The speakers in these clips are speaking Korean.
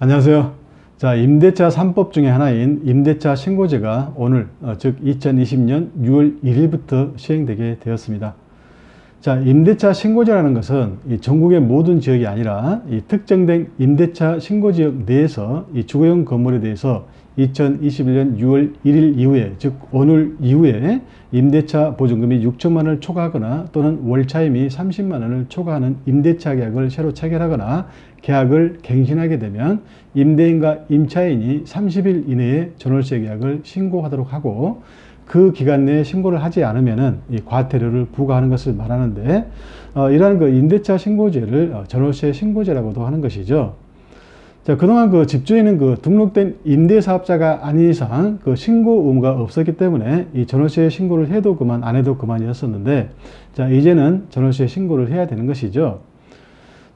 안녕하세요. 자, 임대차 3법 중에 하나인 임대차 신고제가 오늘, 어, 즉 2020년 6월 1일부터 시행되게 되었습니다. 자, 임대차 신고제라는 것은 이 전국의 모든 지역이 아니라 이 특정된 임대차 신고지역 내에서 이 주거용 건물에 대해서 2021년 6월 1일 이후에, 즉 오늘 이후에 임대차 보증금이 6천만 원을 초과하거나 또는 월차임이 30만 원을 초과하는 임대차 계약을 새로 체결하거나 계약을 갱신하게 되면 임대인과 임차인이 30일 이내에 전월세 계약을 신고하도록 하고 그 기간 내에 신고를 하지 않으면은 이 과태료를 부과하는 것을 말하는데 어, 이러한 그 임대차 신고제를 어, 전월세 신고제라고도 하는 것이죠. 자, 그동안 그 집주인은 그 등록된 임대사업자가 아닌 이상 그 신고 의무가 없었기 때문에 이 전월세 신고를 해도 그만 안 해도 그만이었었는데 자, 이제는 전월세 신고를 해야 되는 것이죠.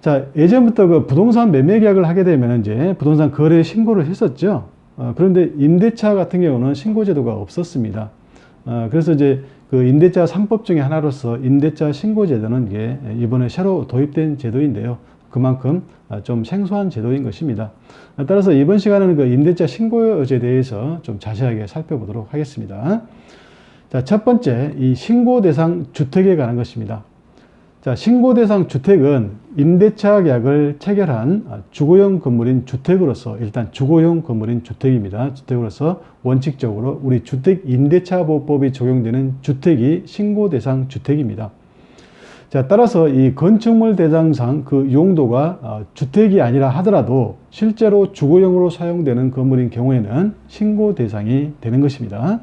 자, 예전부터 그 부동산 매매 계약을 하게 되면 이제 부동산 거래 신고를 했었죠. 어, 그런데 임대차 같은 경우는 신고제도가 없었습니다. 어, 그래서 이제 그 임대차 3법 중에 하나로서 임대차 신고제도는 이게 이번에 새로 도입된 제도인데요. 그만큼 좀 생소한 제도인 것입니다. 따라서 이번 시간에는 그 임대차 신고제에 대해서 좀 자세하게 살펴보도록 하겠습니다. 자, 첫 번째, 이 신고 대상 주택에 관한 것입니다. 자, 신고 대상 주택은 임대차 계약을 체결한 주거용 건물인 주택으로서 일단 주거용 건물인 주택입니다. 주택으로서 원칙적으로 우리 주택 임대차 보호법이 적용되는 주택이 신고 대상 주택입니다. 자, 따라서 이 건축물 대장상 그 용도가 어, 주택이 아니라 하더라도 실제로 주거용으로 사용되는 건물인 경우에는 신고 대상이 되는 것입니다.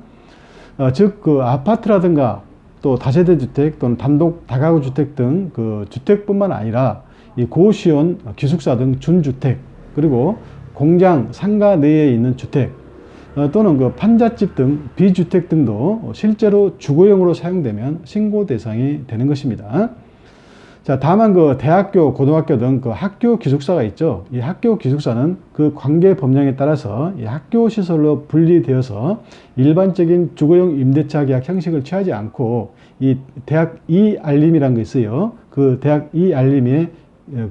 어, 즉, 그 아파트라든가 또 다세대 주택 또는 단독 다가구 주택 등 그 주택뿐만 아니라 이 고시원 기숙사 등 준주택 그리고 공장 상가 내에 있는 주택 어, 또는 그 판잣집 등 비주택 등도 실제로 주거용으로 사용되면 신고 대상이 되는 것입니다. 자, 다만 그 대학교, 고등학교 등 그 학교 기숙사가 있죠. 이 학교 기숙사는 그 관계 법령에 따라서 이 학교 시설로 분리되어서 일반적인 주거용 임대차 계약 형식을 취하지 않고 이 대학 이 알림이라는 게 있어요. 그 대학 이 알림에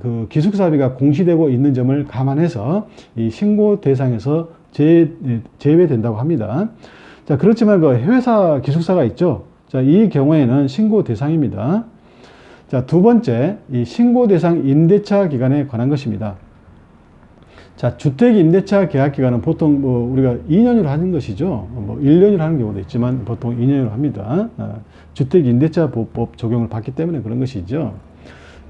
그 기숙사비가 공시되고 있는 점을 감안해서 이 신고 대상에서 제, 제외된다고 합니다. 자, 그렇지만 그 회사 기숙사가 있죠. 자, 이 경우에는 신고 대상입니다. 자, 두 번째, 이 신고 대상 임대차 기간에 관한 것입니다. 자, 주택 임대차 계약 기간은 보통 뭐 우리가 2년으로 하는 것이죠. 뭐 1년으로 하는 경우도 있지만 보통 2년으로 합니다. 주택 임대차 보호법 적용을 받기 때문에 그런 것이죠.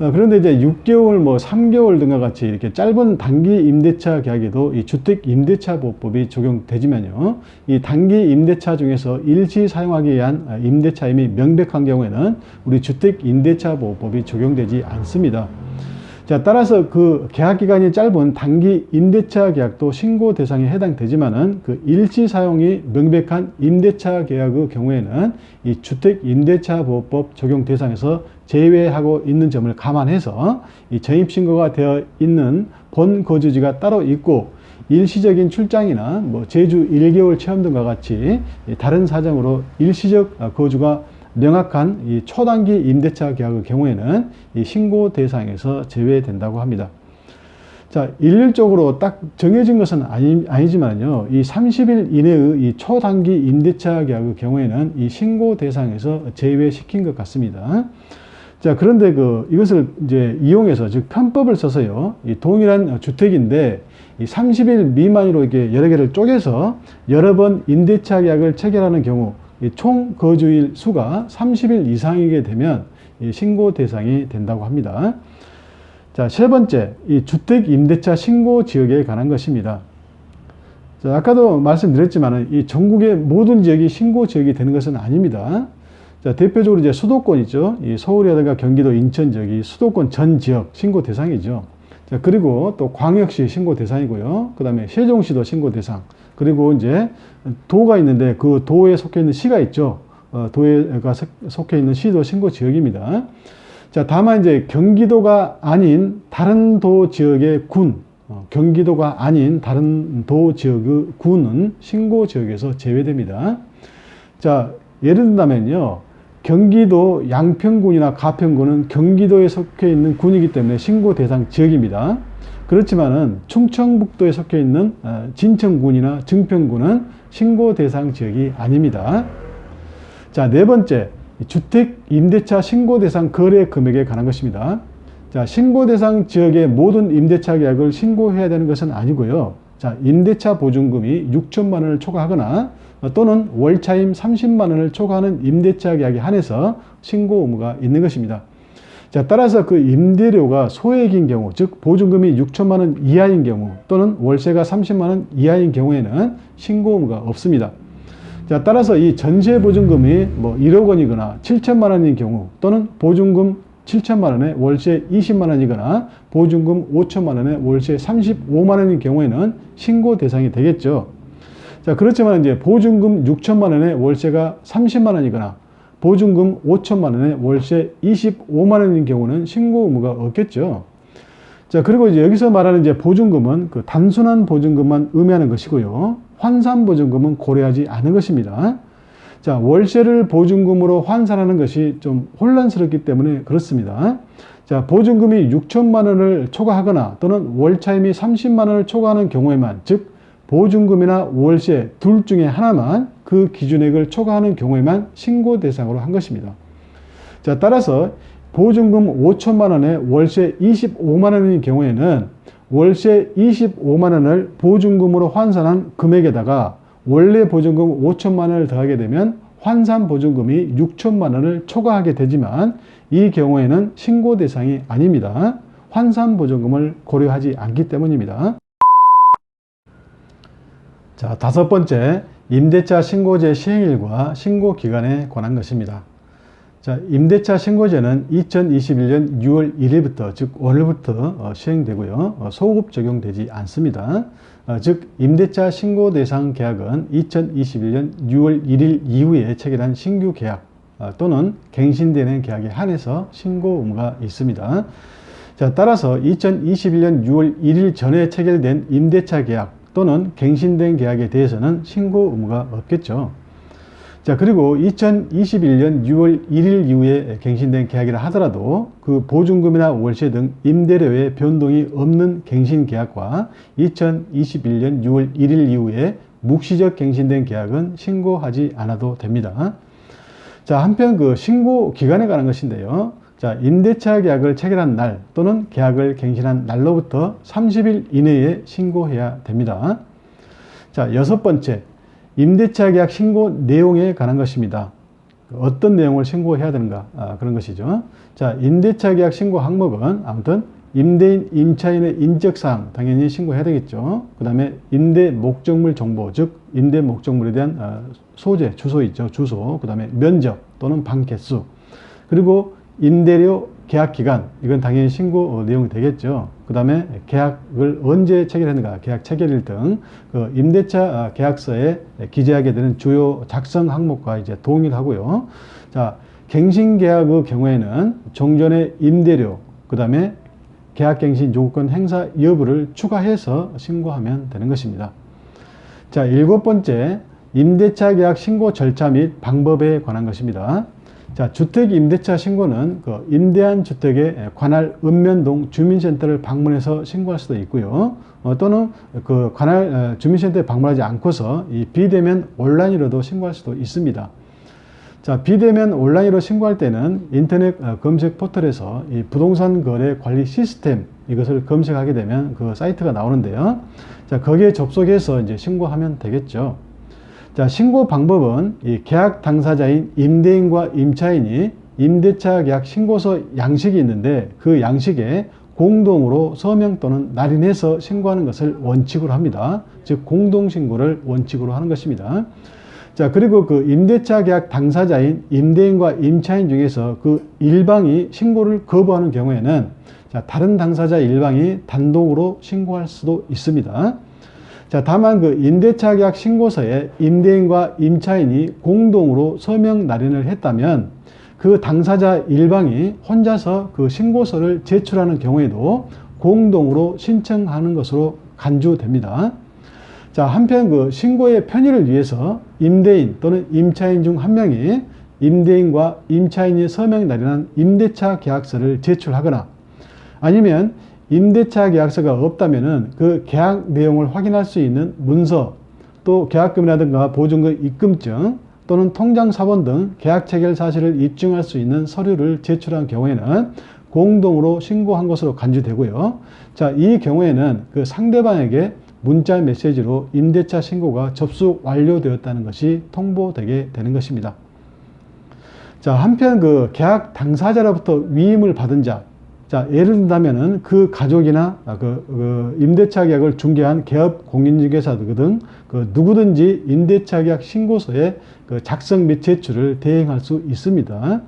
어, 그런데 이제 6개월, 뭐 3개월 등과 같이 이렇게 짧은 단기 임대차 계약에도 이 주택 임대차 보호법이 적용되지만요. 이 단기 임대차 중에서 일시 사용하기 위한 임대차임이 명백한 경우에는 우리 주택 임대차 보호법이 적용되지 않습니다. 자, 따라서 그 계약 기간이 짧은 단기 임대차 계약도 신고 대상에 해당되지만은 그 일시 사용이 명백한 임대차 계약의 경우에는 이 주택 임대차 보호법 적용 대상에서 제외하고 있는 점을 감안해서 이 전입 신고가 되어 있는 본 거주지가 따로 있고 일시적인 출장이나 뭐 제주 1개월 체험 등과 같이 다른 사정으로 일시적 거주가 명확한 이 초단기 임대차 계약의 경우에는 이 신고 대상에서 제외된다고 합니다. 자, 일률적으로 딱 정해진 것은 아니, 아니지만요. 이 30일 이내의 이 초단기 임대차 계약의 경우에는 이 신고 대상에서 제외시킨 것 같습니다. 자, 그런데 그 이것을 이제 이용해서 즉 편법을 써서요. 이 동일한 주택인데 이 30일 미만으로 이렇게 여러 개를 쪼개서 여러 번 임대차 계약을 체결하는 경우 총 거주일 수가 30일 이상이게 되면 신고 대상이 된다고 합니다. 자, 세 번째, 이 주택 임대차 신고 지역에 관한 것입니다. 자, 아까도 말씀드렸지만 이 전국의 모든 지역이 신고 지역이 되는 것은 아닙니다. 자, 대표적으로 이제 수도권 있죠. 이 서울이라든가 경기도, 인천 지역이 수도권 전 지역 신고 대상이죠. 자, 그리고 또 광역시 신고 대상이고요. 그 다음에 세종시도 신고 대상. 그리고 이제 도가 있는데 그 도에 속해 있는 시가 있죠. 어, 도에가 속해 있는 시도 신고 지역입니다. 자, 다만 이제 경기도가 아닌 다른 도 지역의 군, 어, 경기도가 아닌 다른 도 지역의 군은 신고 지역에서 제외됩니다. 자, 예를 든다면요. 경기도 양평군이나 가평군은 경기도에 속해 있는 군이기 때문에 신고 대상 지역입니다. 그렇지만은 충청북도에 속해 있는 어, 진천군이나 증평군은 신고 대상 지역이 아닙니다. 자, 네 번째, 주택 임대차 신고 대상 거래 금액에 관한 것입니다. 자, 신고 대상 지역의 모든 임대차 계약을 신고해야 되는 것은 아니고요. 자, 임대차 보증금이 6천만 원을 초과하거나 또는 월차임 30만 원을 초과하는 임대차 계약에 한해서 신고 의무가 있는 것입니다. 자, 따라서 그 임대료가 소액인 경우, 즉 보증금이 6천만 원 이하인 경우 또는 월세가 30만 원 이하인 경우에는 신고 의무가 없습니다. 자, 따라서 이 전세 보증금이 뭐 1억 원이거나 7천만 원인 경우 또는 보증금 7천만 원에 월세 20만 원이거나 보증금 5천만 원에 월세 35만 원인 경우에는 신고 대상이 되겠죠. 자, 그렇지만 이제 보증금 6천만 원에 월세가 30만 원이거나 보증금 5천만 원에 월세 25만 원인 경우는 신고 의무가 없겠죠. 자, 그리고 이제 여기서 말하는 이제 보증금은 그 단순한 보증금만 의미하는 것이고요. 환산 보증금은 고려하지 않은 것입니다. 자, 월세를 보증금으로 환산하는 것이 좀 혼란스럽기 때문에 그렇습니다. 자, 보증금이 6천만 원을 초과하거나 또는 월차임이 30만 원을 초과하는 경우에만, 즉, 보증금이나 월세 둘 중에 하나만 그 기준액을 초과하는 경우에만 신고 대상으로 한 것입니다. 자, 따라서 보증금 5천만 원에 월세 25만 원인 경우에는 월세 25만 원을 보증금으로 환산한 금액에다가 원래 보증금 5천만 원을 더하게 되면 환산 보증금이 6천만 원을 초과하게 되지만 이 경우에는 신고 대상이 아닙니다. 환산 보증금을 고려하지 않기 때문입니다. 자, 다섯 번째, 임대차 신고제 시행일과 신고 기간에 관한 것입니다. 자, 임대차 신고제는 2021년 6월 1일부터, 즉 오늘부터 어, 시행되고요. 어, 소급 적용되지 않습니다. 어, 즉 임대차 신고 대상 계약은 2021년 6월 1일 이후에 체결한 신규 계약 또는 갱신되는 계약에 한해서 신고 의무가 있습니다. 자, 따라서 2021년 6월 1일 전에 체결된 임대차 계약 또는 갱신된 계약에 대해서는 신고 의무가 없겠죠. 자, 그리고 2021년 6월 1일 이후에 갱신된 계약이라 하더라도 그 보증금이나 월세 등 임대료의 변동이 없는 갱신 계약과 2021년 6월 1일 이후에 묵시적 갱신된 계약은 신고하지 않아도 됩니다. 자, 한편 그 신고 기간에 관한 것인데요. 자, 임대차 계약을 체결한 날 또는 계약을 갱신한 날로부터 30일 이내에 신고해야 됩니다. 자, 여섯 번째, 임대차 계약 신고 내용에 관한 것입니다. 어떤 내용을 신고해야 되는가 아, 그런 것이죠. 자, 임대차 계약 신고 항목은 아무튼 임대인, 임차인의 인적사항 당연히 신고해야 되겠죠. 그 다음에 임대 목적물 정보, 즉 임대 목적물에 대한 어, 소재, 주소 있죠. 주소, 그 다음에 면적 또는 방 개수, 그리고 임대료 계약 기간 이건 당연히 신고 어, 내용이 되겠죠. 그 다음에 계약을 언제 체결했는가 계약 체결일 등 그 임대차 아, 계약서에 기재하게 되는 주요 작성 항목과 이제 동일하고요. 자 갱신 계약의 경우에는 종전의 임대료 그 다음에 계약갱신 요건 행사 여부를 추가해서 신고하면 되는 것입니다. 자 일곱 번째 임대차 계약 신고 절차 및 방법에 관한 것입니다. 자, 주택 임대차 신고는 그 임대한 주택의 관할 읍면동 주민센터를 방문해서 신고할 수도 있고요. 어, 또는 그 관할 어, 주민센터에 방문하지 않고서 이 비대면 온라인으로도 신고할 수도 있습니다. 자, 비대면 온라인으로 신고할 때는 인터넷 어, 검색 포털에서 이 부동산 거래 관리 시스템 이것을 검색하게 되면 그 사이트가 나오는데요. 자, 거기에 접속해서 이제 신고하면 되겠죠. 자, 신고 방법은 이 계약 당사자인 임대인과 임차인이 임대차 계약 신고서 양식이 있는데 그 양식에 공동으로 서명 또는 날인해서 신고하는 것을 원칙으로 합니다. 즉 공동신고를 원칙으로 하는 것입니다. 자 그리고 그 임대차 계약 당사자인 임대인과 임차인 중에서 그 일방이 신고를 거부하는 경우에는 자 다른 당사자 일방이 단독으로 신고할 수도 있습니다. 자, 다만 그 임대차 계약 신고서에 임대인과 임차인이 공동으로 서명 날인을 했다면 그 당사자 일방이 혼자서 그 신고서를 제출하는 경우에도 공동으로 신청하는 것으로 간주됩니다. 자, 한편 그 신고의 편의를 위해서 임대인 또는 임차인 중 한 명이 임대인과 임차인이 서명 날인한 임대차 계약서를 제출하거나 아니면 임대차 계약서가 없다면은 그 계약 내용을 확인할 수 있는 문서 또 계약금이라든가 보증금 입금증 또는 통장 사본 등 계약 체결 사실을 입증할 수 있는 서류를 제출한 경우에는 공동으로 신고한 것으로 간주되고요. 자, 이 경우에는 그 상대방에게 문자 메시지로 임대차 신고가 접수 완료되었다는 것이 통보되게 되는 것입니다. 자, 한편 그 계약 당사자로부터 위임을 받은 자, 자, 예를 든다면은 그 가족이나 아, 그, 그 임대차 계약을 중개한 개업 공인중개사 등 그 누구든지 임대차 계약 신고서의 그 작성 및 제출을 대행할 수 있습니다.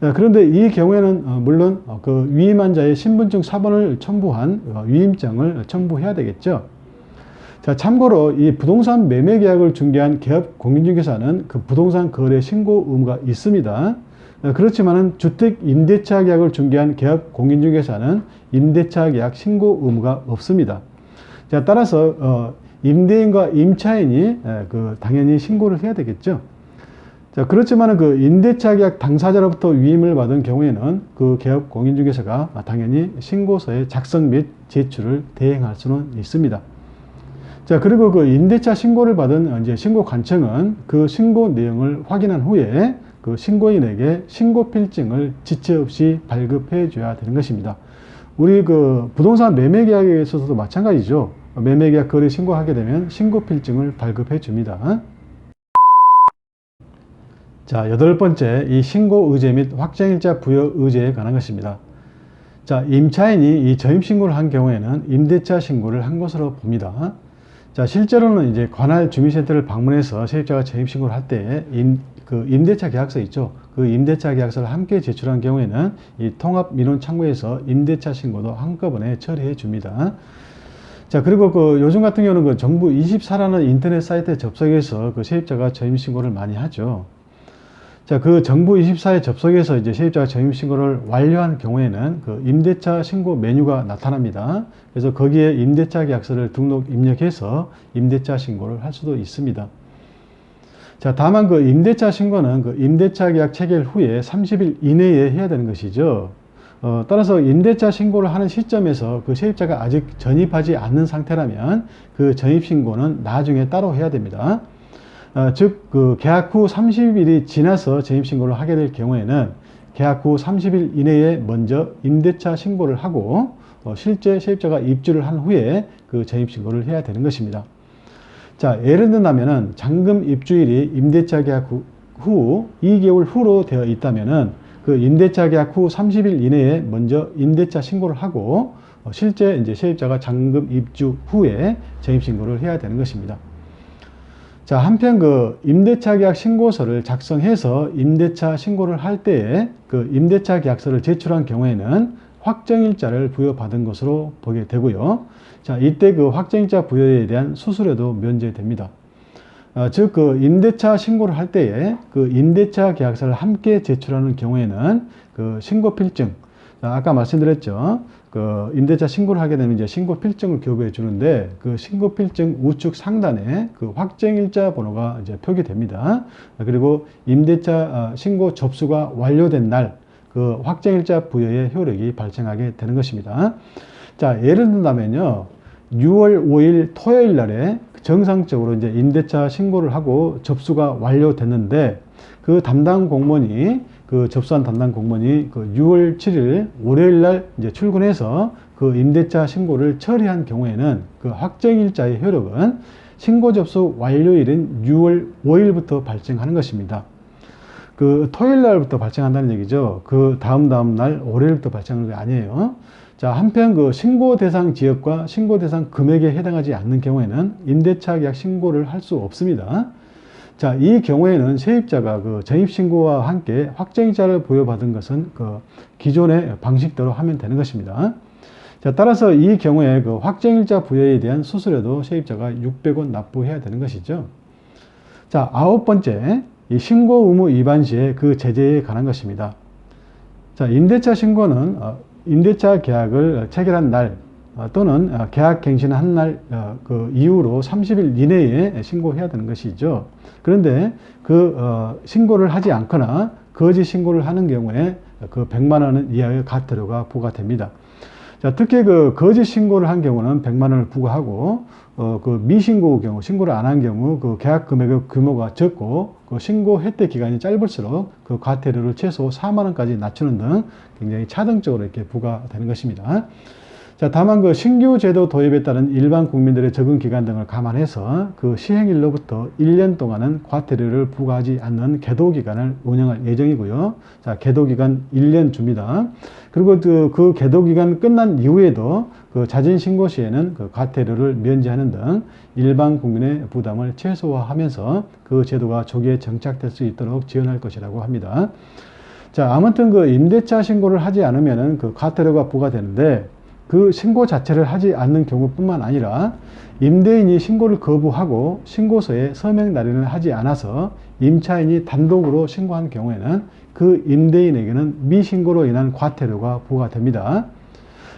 아, 그런데 이 경우에는 어, 물론 어, 그 위임한 자의 신분증 사본을 첨부한 어, 위임장을 첨부해야 되겠죠. 자, 참고로 이 부동산 매매 계약을 중개한 개업 공인중개사는 그 부동산 거래 신고 의무가 있습니다. 어, 그렇지만은 주택 임대차 계약을 중개한 개업 공인중개사는 임대차 계약 신고 의무가 없습니다. 자, 따라서 어, 임대인과 임차인이 에, 그 당연히 신고를 해야 되겠죠. 자, 그렇지만은 그 임대차 계약 당사자로부터 위임을 받은 경우에는 그 개업 공인중개사가 당연히 신고서의 작성 및 제출을 대행할 수는 있습니다. 자, 그리고 그 임대차 신고를 받은 이제 신고 관청은 그 신고 내용을 확인한 후에 그 신고인에게 신고 필증을 지체 없이 발급해 줘야 되는 것입니다. 우리 그 부동산 매매 계약에 있어서도 마찬가지죠. 매매 계약 거래 신고하게 되면 신고 필증을 발급해 줍니다. 자, 여덟 번째, 이 신고 의제 및 확정일자 부여 의제에 관한 것입니다. 자, 임차인이 이 저임 신고를 한 경우에는 임대차 신고를 한 것으로 봅니다. 자, 실제로는 이제 관할 주민센터를 방문해서 세입자가 저임 신고를 할때 임, 그 임대차 계약서 있죠. 그 임대차 계약서를 함께 제출한 경우에는 이 통합 민원 창구에서 임대차 신고도 한꺼번에 처리해 줍니다. 자, 그리고 그 요즘 같은 경우는 그 정부 24라는 인터넷 사이트에 접속해서 그 세입자가 저임 신고를 많이 하죠. 자, 그 정부 24에 접속해서 이제 세입자가 저임 신고를 완료한 경우에는 그 임대차 신고 메뉴가 나타납니다. 그래서 거기에 임대차 계약서를 등록 입력해서 임대차 신고를 할 수도 있습니다. 자, 다만 그 임대차 신고는 그 임대차 계약 체결 후에 30일 이내에 해야 되는 것이죠. 어, 따라서 임대차 신고를 하는 시점에서 그 세입자가 아직 전입하지 않는 상태라면 그 전입 신고는 나중에 따로 해야 됩니다. 어, 즉, 그 계약 후 30일이 지나서 전입 신고를 하게 될 경우에는 계약 후 30일 이내에 먼저 임대차 신고를 하고 어, 실제 세입자가 입주를 한 후에 그 전입 신고를 해야 되는 것입니다. 자, 예를 든다면은 잔금 입주일이 임대차 계약 후, 후 2개월 후로 되어 있다면은 그 임대차 계약 후 30일 이내에 먼저 임대차 신고를 하고 어, 실제 이제 세입자가 잔금 입주 후에 전입 신고를 해야 되는 것입니다. 자, 한편 그 임대차 계약 신고서를 작성해서 임대차 신고를 할 때에 그 임대차 계약서를 제출한 경우에는 확정일자를 부여받은 것으로 보게 되고요. 자, 이때 그 확정일자 부여에 대한 수수료도 면제됩니다. 어, 즉, 그 임대차 신고를 할 때에 그 임대차 계약서를 함께 제출하는 경우에는 그 신고 필증, 아까 말씀드렸죠. 그 임대차 신고를 하게 되면 이제 신고 필증을 교부해 주는데 그 신고 필증 우측 상단에 그 확정일자 번호가 이제 표기됩니다. 그리고 임대차 어, 신고 접수가 완료된 날 그 확정일자 부여의 효력이 발생하게 되는 것입니다. 자, 예를 든다면요. 6월 5일 토요일 날에 정상적으로 이제 임대차 신고를 하고 접수가 완료됐는데 그 담당 공무원이 그 접수한 담당 공무원이 그 6월 7일 월요일 날 이제 출근해서 그 임대차 신고를 처리한 경우에는 그 확정일자의 효력은 신고 접수 완료일인 6월 5일부터 발생하는 것입니다. 그 토요일 날부터 발생한다는 얘기죠. 그 다음 다음 날 월요일부터 발생하는 게 아니에요. 자, 한편 그 신고 대상 지역과 신고 대상 금액에 해당하지 않는 경우에는 임대차 계약 신고를 할 수 없습니다. 자, 이 경우에는 세입자가 그 전입신고와 함께 확정일자를 부여받은 것은 그 기존의 방식대로 하면 되는 것입니다. 자, 따라서 이 경우에 그 확정일자 부여에 대한 수수료도 세입자가 600원 납부해야 되는 것이죠. 자, 아홉 번째, 이 신고 의무 위반 시에 그 제재에 관한 것입니다. 자, 임대차 신고는 어, 임대차 계약을 체결한 날 어, 또는 어, 계약 갱신한 날 그 이후로 30일 이내에 신고해야 되는 것이죠. 그런데 그 신고를 하지 않거나 거짓 신고를 하는 경우에 그 100만 원 이하의 과태료가 부과됩니다. 자, 특히 그 거짓 신고를 한 경우는 100만 원을 부과하고 어, 그 미신고 경우, 신고를 안 한 경우 그 계약 금액의 규모가 적고 그 신고 혜택 기간이 짧을수록 그 과태료를 최소 4만 원까지 낮추는 등 굉장히 차등적으로 이렇게 부과되는 것입니다. 자, 다만 그 신규 제도 도입에 따른 일반 국민들의 적응 기간 등을 감안해서 그 시행일로부터 1년 동안은 과태료를 부과하지 않는 계도 기간을 운영할 예정이고요. 자, 계도 기간 1년 줍니다. 그리고 그, 그 계도 기간 끝난 이후에도 그 자진 신고 시에는 그 과태료를 면제하는 등 일반 국민의 부담을 최소화하면서 그 제도가 조기에 정착될 수 있도록 지원할 것이라고 합니다. 자, 아무튼 그 임대차 신고를 하지 않으면은 그 과태료가 부과되는데 그 신고 자체를 하지 않는 경우뿐만 아니라 임대인이 신고를 거부하고 신고서에 서명 날인을 하지 않아서 임차인이 단독으로 신고한 경우에는 그 임대인에게는 미신고로 인한 과태료가 부과 됩니다.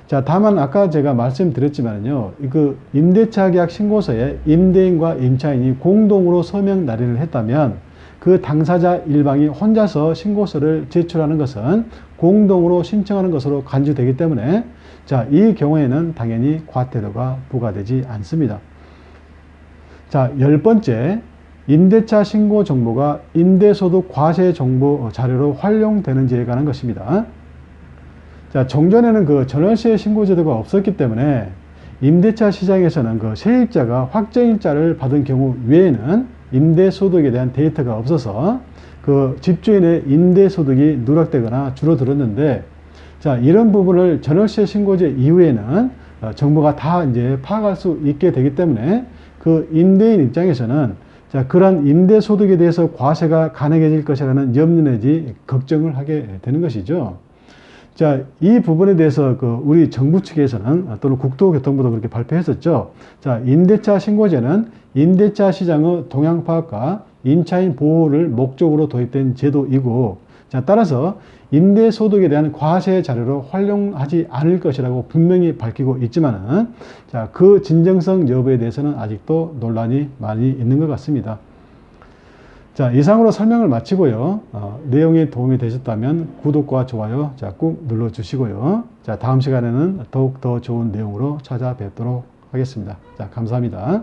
자, 다만 아까 제가 말씀드렸지만요, 그 임대차 계약 신고서에 임대인과 임차인이 공동으로 서명 날인을 했다면 그 당사자 일방이 혼자서 신고서를 제출하는 것은 공동으로 신청하는 것으로 간주되기 때문에 자, 이 경우에는 당연히 과태료가 부과되지 않습니다. 자, 열 번째, 임대차 신고 정보가 임대소득 과세 정보 자료로 활용되는지에 관한 것입니다. 자, 종전에는 그 전월세 신고 제도가 없었기 때문에 임대차 시장에서는 그 세입자가 확정일자를 받은 경우 외에는 임대소득에 대한 데이터가 없어서 그 집주인의 임대소득이 누락되거나 줄어들었는데 자, 이런 부분을 전월세 신고제 이후에는 어, 정부가 다 이제 파악할 수 있게 되기 때문에 그 임대인 입장에서는 자, 그러한 임대 소득에 대해서 과세가 가능해질 것이라는 염려 내지 걱정을 하게 되는 것이죠. 자, 이 부분에 대해서 그 우리 정부 측에서는 또는 국토교통부도 그렇게 발표했었죠. 자, 임대차 신고제는 임대차 시장의 동향 파악과 임차인 보호를 목적으로 도입된 제도이고, 자, 따라서 임대소득에 대한 과세 자료로 활용하지 않을 것이라고 분명히 밝히고 있지만은, 자, 그 진정성 여부에 대해서는 아직도 논란이 많이 있는 것 같습니다. 자, 이상으로 설명을 마치고요. 어, 내용이 도움이 되셨다면 구독과 좋아요 자, 꾹 눌러주시고요. 자, 다음 시간에는 더욱 더 좋은 내용으로 찾아뵙도록 하겠습니다. 자, 감사합니다.